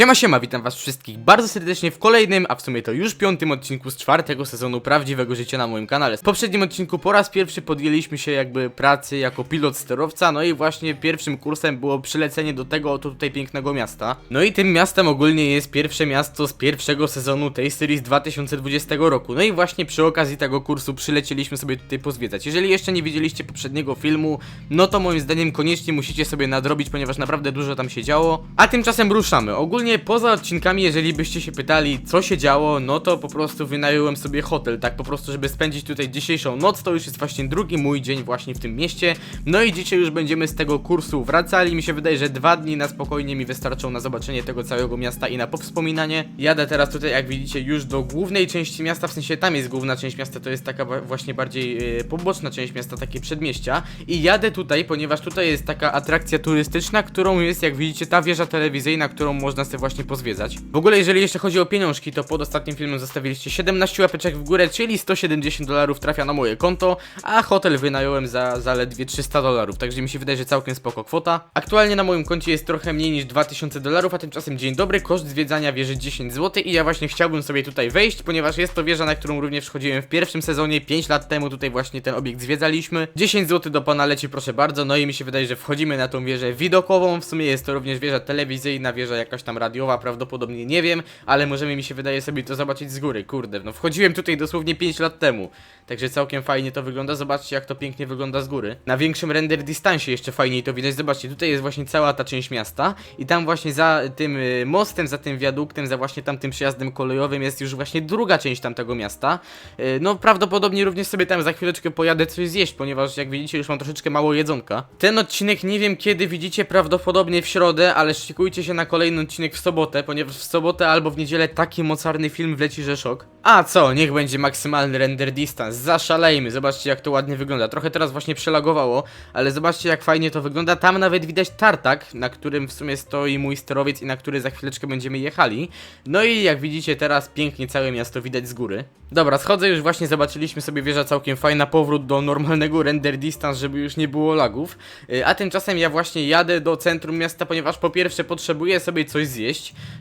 Siema siema, witam was wszystkich bardzo serdecznie w kolejnym, a w sumie to już piątym odcinku z czwartego sezonu Prawdziwego Życia na moim kanale. W poprzednim odcinku po raz pierwszy podjęliśmy się jakby pracy jako pilot sterowca, no i właśnie pierwszym kursem było przylecenie do tego oto tutaj pięknego miasta. No i tym miastem ogólnie jest pierwsze miasto z pierwszego sezonu tej serii z 2020 roku. No i właśnie przy okazji tego kursu przylecieliśmy sobie tutaj pozwiedzać. Jeżeli jeszcze nie widzieliście poprzedniego filmu, no to moim zdaniem koniecznie musicie sobie nadrobić, ponieważ naprawdę dużo tam się działo. A tymczasem ruszamy. Ogólnie poza odcinkami, jeżeli byście się pytali, co się działo, no to po prostu wynająłem sobie hotel, tak po prostu, żeby spędzić tutaj dzisiejszą noc. To już jest właśnie drugi mój dzień właśnie w tym mieście. No i dzisiaj już będziemy z tego kursu wracali. Mi się wydaje, że dwa dni na spokojnie mi wystarczą na zobaczenie tego całego miasta i na powspominanie. Jadę teraz tutaj, jak widzicie, już do głównej części miasta, w sensie tam jest główna część miasta, to jest taka właśnie bardziej e, poboczna część miasta, takie przedmieścia. I jadę tutaj, ponieważ tutaj jest taka atrakcja turystyczna, którą jest, jak widzicie, ta wieża telewizyjna, którą można sobie właśnie pozwiedzać. W ogóle, jeżeli jeszcze chodzi o pieniążki, to pod ostatnim filmem zostawiliście 17 łapeczek w górę, czyli 170 dolarów trafia na moje konto, a hotel wynająłem za zaledwie 300 dolarów, także mi się wydaje, że całkiem spoko kwota. Aktualnie na moim koncie jest trochę mniej niż 2000 dolarów, a tymczasem dzień dobry, koszt zwiedzania wieży 10 zł i ja właśnie chciałbym sobie tutaj wejść, ponieważ jest to wieża, na którą również wchodziłem w pierwszym sezonie, 5 lat temu tutaj właśnie ten obiekt zwiedzaliśmy. 10 zł do pana leci, proszę bardzo, no i mi się wydaje, że wchodzimy na tą wieżę widokową, w sumie jest to również wieża telewizyjna, wieża jakaś tam radiowa, prawdopodobnie nie wiem, ale możemy mi się wydaje sobie to zobaczyć z góry, kurde, no wchodziłem tutaj dosłownie 5 lat temu, także całkiem fajnie to wygląda, zobaczcie jak to pięknie wygląda z góry. Na większym render dystansie jeszcze fajniej to widać, zobaczcie, tutaj jest właśnie cała ta część miasta i tam właśnie za tym y, mostem, za tym wiaduktem, za właśnie tamtym przejazdem kolejowym jest już właśnie druga część tamtego miasta. Y, No prawdopodobnie również sobie tam za chwileczkę pojadę coś zjeść, ponieważ jak widzicie już mam troszeczkę mało jedzonka. Ten odcinek nie wiem kiedy widzicie, prawdopodobnie w środę, ale szykujcie się na kolejny odcinek w sobotę, ponieważ w sobotę albo w niedzielę taki mocarny film wleci, że szok. A co, niech będzie maksymalny render distance, zaszalejmy, zobaczcie jak to ładnie wygląda. Trochę teraz właśnie przelagowało, ale zobaczcie jak fajnie to wygląda. Tam nawet widać tartak, na którym w sumie stoi mój sterowiec i na który za chwileczkę będziemy jechali. No i jak widzicie teraz pięknie całe miasto widać z góry. Dobra, schodzę już właśnie, zobaczyliśmy sobie wieża całkiem fajna, powrót do normalnego render distance, żeby już nie było lagów. Y, A tymczasem ja właśnie jadę do centrum miasta, ponieważ po pierwsze potrzebuję sobie coś zjeść.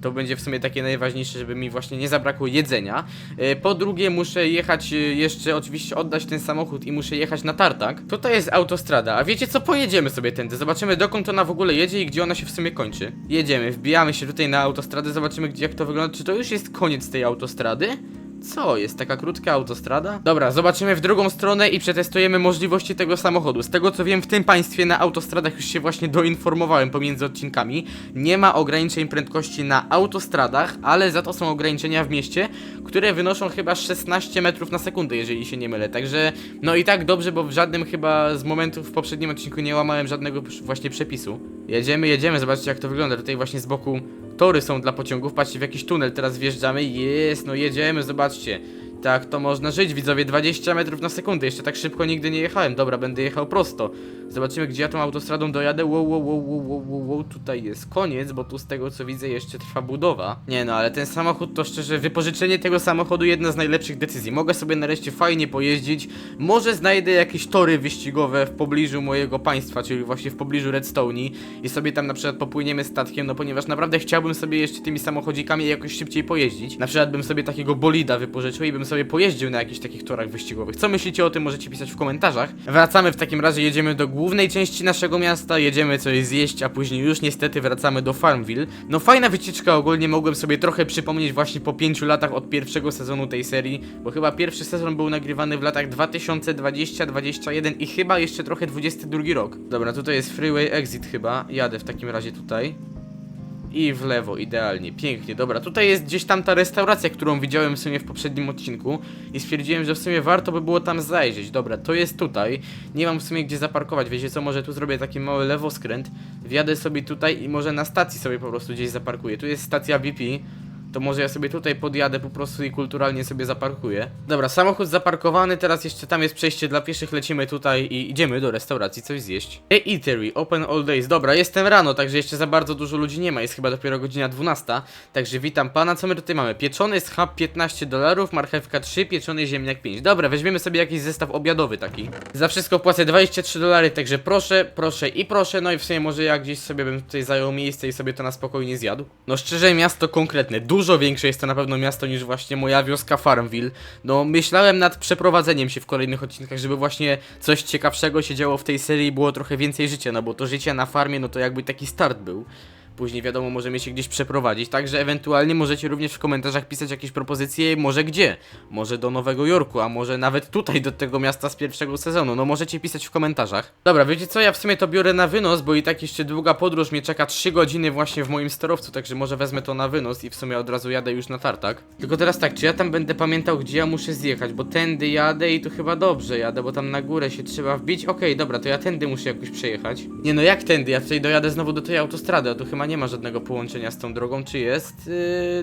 To będzie w sumie takie najważniejsze, żeby mi właśnie nie zabrakło jedzenia. Y, Po drugie muszę jechać y, jeszcze, oczywiście oddać ten samochód i muszę jechać na tartak. Tutaj jest autostrada, a wiecie co? Pojedziemy sobie tędy, zobaczymy dokąd ona w ogóle jedzie i gdzie ona się w sumie kończy. Jedziemy, wbijamy się tutaj na autostradę, zobaczymy gdzie, jak to wygląda. Czy to już jest koniec tej autostrady? Co, jest taka krótka autostrada? Dobra, zobaczymy w drugą stronę i przetestujemy możliwości tego samochodu. Z tego co wiem, w tym państwie na autostradach już się właśnie doinformowałem pomiędzy odcinkami. Nie ma ograniczeń prędkości na autostradach, ale za to są ograniczenia w mieście, które wynoszą chyba 16 metrów na sekundę, jeżeli się nie mylę. Także, no i tak dobrze, bo w żadnym chyba z momentów w poprzednim odcinku nie łamałem żadnego właśnie przepisu. Jedziemy, jedziemy, zobaczcie jak to wygląda. Tutaj właśnie z boku tory są dla pociągów. Patrzcie, w jakiś tunel teraz wjeżdżamy. Jest, no jedziemy, zobaczcie. Tak to można żyć, widzowie, 20 metrów na sekundę. Jeszcze tak szybko nigdy nie jechałem. Dobra, będę jechał prosto. Zobaczymy, gdzie ja tą autostradą dojadę. Wow, wow, wow, wow, wow, wow, wow. Tutaj jest koniec, bo tu z tego co widzę jeszcze trwa budowa. Nie no, ale ten samochód to szczerze, wypożyczenie tego samochodu jedna z najlepszych decyzji. Mogę sobie nareszcie fajnie pojeździć. Może znajdę jakieś tory wyścigowe w pobliżu mojego państwa, czyli właśnie w pobliżu Redstone'i i sobie tam na przykład popłyniemy statkiem, no ponieważ naprawdę chciałbym sobie jeszcze tymi samochodzikami jakoś szybciej pojeździć. Na przykład bym sobie takiego bolida wypożyczył i bym sobie pojeździł na jakichś takich torach wyścigowych. Co myślicie o tym, możecie pisać w komentarzach. Wracamy w takim razie, jedziemy do głównej części naszego miasta, jedziemy coś zjeść, a później już niestety wracamy do Farmville. No fajna wycieczka ogólnie, mogłem sobie trochę przypomnieć właśnie po 5 latach od pierwszego sezonu tej serii, bo chyba pierwszy sezon był nagrywany w latach 2020, 21 i chyba jeszcze trochę 22 rok. Dobra, tutaj jest Freeway Exit chyba, jadę w takim razie tutaj. I w lewo, idealnie, pięknie, dobra. Tutaj jest gdzieś tam ta restauracja, którą widziałem w sumie w poprzednim odcinku i stwierdziłem, że w sumie warto by było tam zajrzeć. Dobra, to jest tutaj. Nie mam w sumie gdzie zaparkować, wiecie co, może tu zrobię taki mały lewoskręt. Wjadę sobie tutaj i może na stacji sobie po prostu gdzieś zaparkuję. Tu jest stacja BP. To może ja sobie tutaj podjadę po prostu i kulturalnie sobie zaparkuję. Dobra, samochód zaparkowany, teraz jeszcze tam jest przejście dla pieszych, lecimy tutaj i idziemy do restauracji coś zjeść. The Eatery, open all days. Dobra, jestem rano, także jeszcze za bardzo dużo ludzi nie ma, jest chyba dopiero godzina 12, także witam pana, co my tutaj mamy? Pieczony schab 15 dolarów, marchewka 3, pieczony ziemniak 5. Dobra, weźmiemy sobie jakiś zestaw obiadowy taki. Za wszystko płacę 23 dolary, także proszę, proszę i proszę, no i w sumie może ja gdzieś sobie bym tutaj zajął miejsce i sobie to na spokojnie zjadł. No szczerze, miasto konkretne, dużo większe jest to na pewno miasto niż właśnie moja wioska Farmville. No myślałem nad przeprowadzeniem się w kolejnych odcinkach, żeby właśnie coś ciekawszego się działo w tej serii i było trochę więcej życia, no bo to życie na farmie, no to jakby taki start był. Później wiadomo, możemy się gdzieś przeprowadzić, także ewentualnie możecie również w komentarzach pisać jakieś propozycje, może gdzie? Może do Nowego Jorku, a może nawet tutaj do tego miasta z pierwszego sezonu, no możecie pisać w komentarzach. Dobra, wiecie co, ja w sumie to biorę na wynos, bo i tak jeszcze długa podróż mnie czeka 3 godziny właśnie w moim sterowcu, także może wezmę to na wynos i w sumie od razu jadę już na tartak. Tylko teraz tak, czy ja tam będę pamiętał, gdzie ja muszę zjechać, bo tędy jadę i to chyba dobrze jadę, bo tam na górę się trzeba wbić. Okej, dobra, to ja tędy muszę jakoś przejechać. Nie no, jak tędy? Ja tutaj dojadę znowu do tej autostrady, a tu chyba nie ma żadnego połączenia z tą drogą, czy jest? Yy,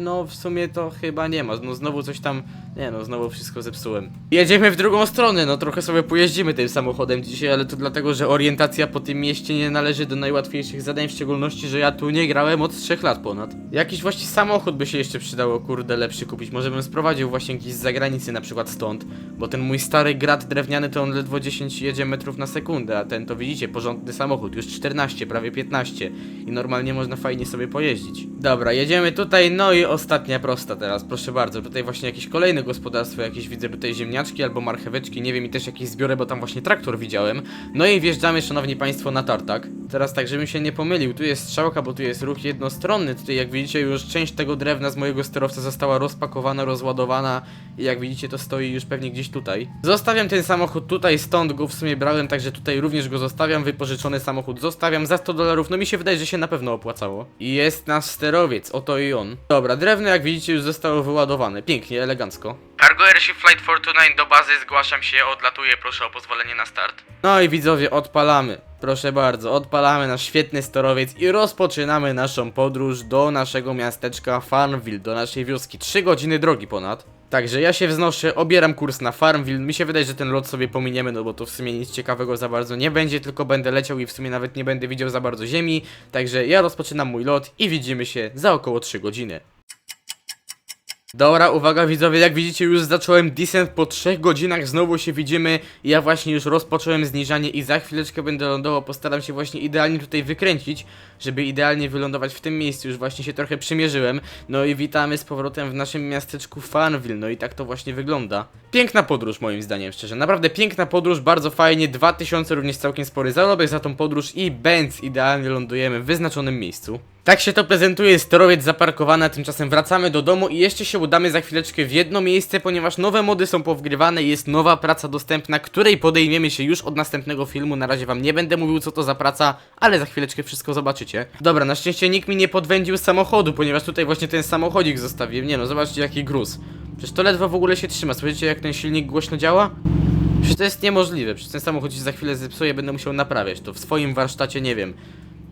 no w sumie to chyba nie ma, no znowu coś tam, nie no, znowu wszystko zepsułem. Jedziemy w drugą stronę, no trochę sobie pojeździmy tym samochodem dzisiaj, ale to dlatego, że orientacja po tym mieście nie należy do najłatwiejszych zadań, w szczególności, że ja tu nie grałem od 3 lat ponad. Jakiś właśnie samochód by się jeszcze przydało, kurde, lepszy kupić, może bym sprowadził właśnie gdzieś z zagranicy, na przykład stąd, bo ten mój stary grat drewniany to on ledwo 10 jedzie metrów na sekundę, a ten to widzicie, porządny samochód, już 14, prawie 15 i normalnie można fajnie sobie pojeździć. Dobra, jedziemy tutaj, no i ostatnia prosta teraz, proszę bardzo, tutaj właśnie jakieś kolejne gospodarstwo, jakieś widzę tutaj ziemniaczki albo marcheweczki, nie wiem i też jakieś zbiorę, bo tam właśnie traktor widziałem. No i wjeżdżamy, szanowni państwo, na tartak. Teraz tak, żebym się nie pomylił, tu jest strzałka, bo tu jest ruch jednostronny, tutaj jak widzicie już część tego drewna z mojego sterowca została rozpakowana, rozładowana i jak widzicie to stoi już pewnie gdzieś tutaj. Zostawiam ten samochód tutaj, stąd go w sumie brałem, także tutaj również go zostawiam, wypożyczony samochód zostawiam za 100 dolarów, no mi się wydaje, że się na pewno opłacało. I jest nasz sterowiec, oto i on. Dobra, drewno jak widzicie już zostało wyładowane, pięknie, elegancko. Cargo Airship Flight 429 do bazy, zgłaszam się, odlatuję, proszę o pozwolenie na start. No i widzowie, odpalamy. Proszę bardzo, odpalamy nasz świetny sterowiec i rozpoczynamy naszą podróż do naszego miasteczka Farmville, do naszej wioski. 3 godziny drogi ponad. Także ja się wznoszę, obieram kurs na Farmville. Mi się wydaje, że ten lot sobie pominiemy, no bo to w sumie nic ciekawego za bardzo nie będzie, tylko będę leciał i w sumie nawet nie będę widział za bardzo ziemi. Także ja rozpoczynam mój lot i widzimy się za około 3 godziny. Dobra, uwaga widzowie, jak widzicie już zacząłem descent. Po 3 godzinach, znowu się widzimy. Ja właśnie już rozpocząłem zniżanie i za chwileczkę będę lądował, postaram się właśnie idealnie tutaj wykręcić Żeby idealnie wylądować w tym miejscu, już właśnie się trochę przymierzyłem. No i witamy z powrotem w naszym miasteczku Farmville, no i tak to właśnie wygląda. Piękna podróż moim zdaniem, szczerze, naprawdę piękna podróż, bardzo fajnie. 2000 również całkiem spory zarobek za tą podróż i bęc idealnie lądujemy w wyznaczonym miejscu tak się to prezentuje, sterowiec zaparkowany, a tymczasem wracamy do domu i jeszcze się udamy za chwileczkę w jedno miejsce, ponieważ nowe mody są powgrywane i jest nowa praca dostępna, której podejmiemy się już od następnego filmu. Na razie wam nie będę mówił co to za praca, ale za chwileczkę wszystko zobaczycie. Dobra, na szczęście nikt mi nie podwędził samochodu, ponieważ tutaj właśnie ten samochodzik zostawiłem. Nie no, zobaczcie jaki gruz. Przecież to ledwo w ogóle się trzyma. Słyszycie jak ten silnik głośno działa? Przecież to jest niemożliwe, przecież ten samochód się za chwilę zepsuje, będę musiał naprawiać to w swoim warsztacie, nie wiem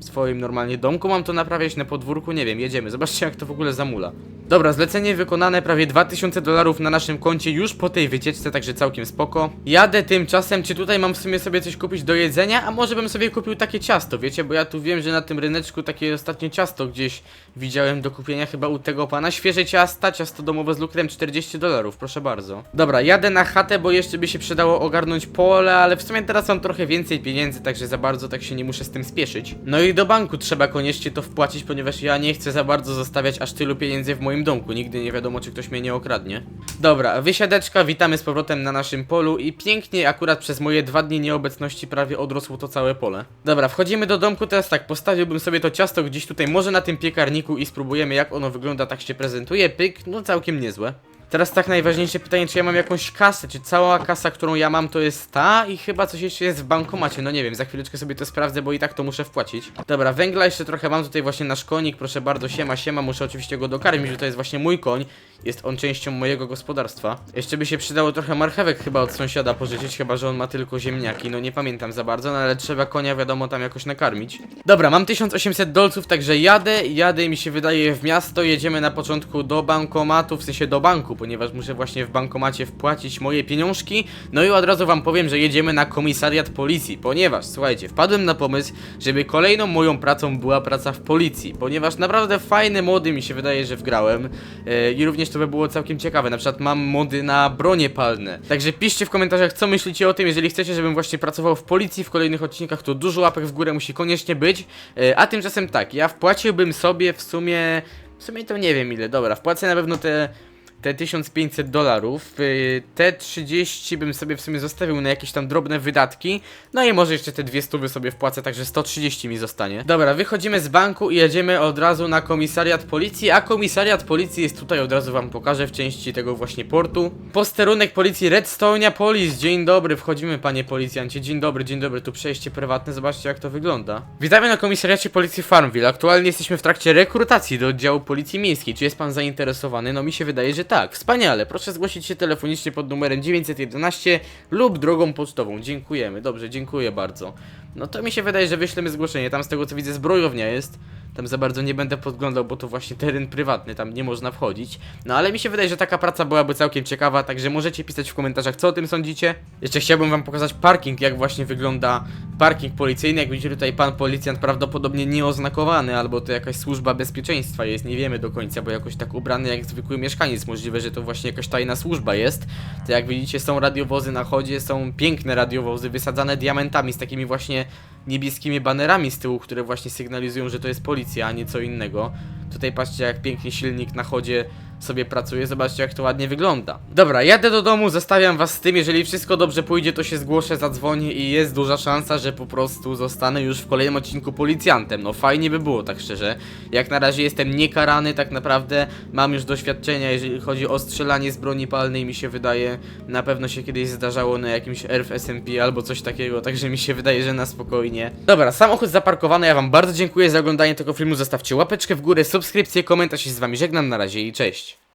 w swoim normalnie domku mam to naprawiać na podwórku, nie wiem, jedziemy, zobaczcie jak to w ogóle zamula. Dobra, zlecenie wykonane, prawie 2000 dolarów na naszym koncie już po tej wycieczce, także całkiem spoko. Jadę tymczasem, czy tutaj mam w sumie sobie coś kupić do jedzenia, a może bym sobie kupił takie ciasto, wiecie, bo ja tu wiem, że na tym ryneczku takie ostatnie ciasto gdzieś widziałem do kupienia chyba u tego pana. Świeże ciasta, ciasto domowe z lukrem 40 dolarów, proszę bardzo. Dobra, jadę na chatę, bo jeszcze by się przydało ogarnąć pole, ale w sumie teraz mam trochę więcej pieniędzy, także za bardzo tak się nie muszę z tym spieszyć. No i do banku trzeba koniecznie to wpłacić, ponieważ ja nie chcę za bardzo zostawiać aż tylu pieniędzy w moim domku. Nigdy nie wiadomo, czy ktoś mnie nie okradnie. Dobra, wysiadeczka, witamy z powrotem na naszym polu i pięknie akurat przez moje dwa dni nieobecności prawie odrosło to całe pole. Dobra, wchodzimy do domku, teraz tak, postawiłbym sobie to ciasto gdzieś tutaj, może na tym piekarniku i spróbujemy jak ono wygląda, tak się prezentuje, pyk, no całkiem niezłe. Teraz tak najważniejsze pytanie, czy ja mam jakąś kasę, czy cała kasa, którą ja mam to jest ta i chyba coś jeszcze jest w bankomacie, no nie wiem, za chwileczkę sobie to sprawdzę, bo i tak to muszę wpłacić. Dobra, węgla jeszcze trochę mam, tutaj właśnie nasz konik, proszę bardzo, siema, siema, muszę oczywiście go dokarmić, że to jest właśnie mój koń, jest on częścią mojego gospodarstwa. Jeszcze by się przydało trochę marchewek chyba od sąsiada pożyczyć, chyba że on ma tylko ziemniaki, no nie pamiętam za bardzo, no ale trzeba konia wiadomo tam jakoś nakarmić. Dobra, mam 1800 dolców, także jadę, jadę mi się wydaje w miasto, jedziemy na początku do bankomatu, w sensie do banku, ponieważ muszę właśnie w bankomacie wpłacić moje pieniążki, no i od razu wam powiem, że jedziemy na komisariat policji, ponieważ, słuchajcie, wpadłem na pomysł, żeby kolejną moją pracą była praca w policji, ponieważ naprawdę fajne mody mi się wydaje, że wgrałem e, i również to by było całkiem ciekawe, na przykład mam mody na bronie palne, także piszcie w komentarzach, co myślicie o tym, jeżeli chcecie, żebym właśnie pracował w policji w kolejnych odcinkach, to dużo łapek w górę musi koniecznie być, e, a tymczasem tak, ja wpłaciłbym sobie w sumie, w sumie to nie wiem ile, dobra, wpłacę na pewno te te 1500 dolarów, y, te 30 bym sobie w sumie zostawił na jakieś tam drobne wydatki, no i może jeszcze te 200 sobie wpłacę, także 130 mi zostanie. Dobra, wychodzimy z banku i jedziemy od razu na komisariat policji, a komisariat policji jest tutaj, od razu wam pokażę w części tego właśnie portu. Posterunek policji Redstone'a Police, dzień dobry, wchodzimy panie policjancie, dzień dobry, dzień dobry, tu przejście prywatne, zobaczcie jak to wygląda. Witamy na komisariacie policji Farmville, aktualnie jesteśmy w trakcie rekrutacji do oddziału policji miejskiej, czy jest pan zainteresowany? No mi się wydaje, że tak, wspaniale, proszę zgłosić się telefonicznie pod numerem 911 lub drogą pocztową, dziękujemy, dobrze, dziękuję bardzo. No to mi się wydaje, że wyślemy zgłoszenie, tam z tego co widzę zbrojownia jest, tam za bardzo nie będę podglądał, bo to właśnie teren prywatny, tam nie można wchodzić. No ale mi się wydaje, że taka praca byłaby całkiem ciekawa, także możecie pisać w komentarzach, co o tym sądzicie. Jeszcze chciałbym wam pokazać parking, jak właśnie wygląda parking policyjny. Jak widzicie tutaj pan policjant prawdopodobnie nieoznakowany, albo to jakaś służba bezpieczeństwa jest, nie wiemy do końca, bo jakoś tak ubrany jak zwykły mieszkaniec. Możliwe, że to właśnie jakaś tajna służba jest. To jak widzicie są radiowozy na chodzie, są piękne radiowozy wysadzane diamentami z takimi właśnie niebieskimi banerami z tyłu, które właśnie sygnalizują, że to jest policja, a nie co innego. Tutaj patrzcie jak pięknie silnik na chodzie sobie pracuje, zobaczcie jak to ładnie wygląda. Dobra, jadę do domu, zostawiam was z tym, jeżeli wszystko dobrze pójdzie, to się zgłoszę, zadzwonię i jest duża szansa, że po prostu zostanę już w kolejnym odcinku policjantem. No fajnie by było, tak szczerze. Jak na razie jestem niekarany, tak naprawdę mam już doświadczenia, jeżeli chodzi o strzelanie z broni palnej, mi się wydaje, na pewno się kiedyś zdarzało na jakimś RF SMP albo coś takiego, także mi się wydaje, że na spokojnie. Dobra, samochód zaparkowany, ja wam bardzo dziękuję za oglądanie tego filmu, zostawcie łapeczkę w górę, subskrypcję, komentarz i z wami żegnam, na razie i cześć.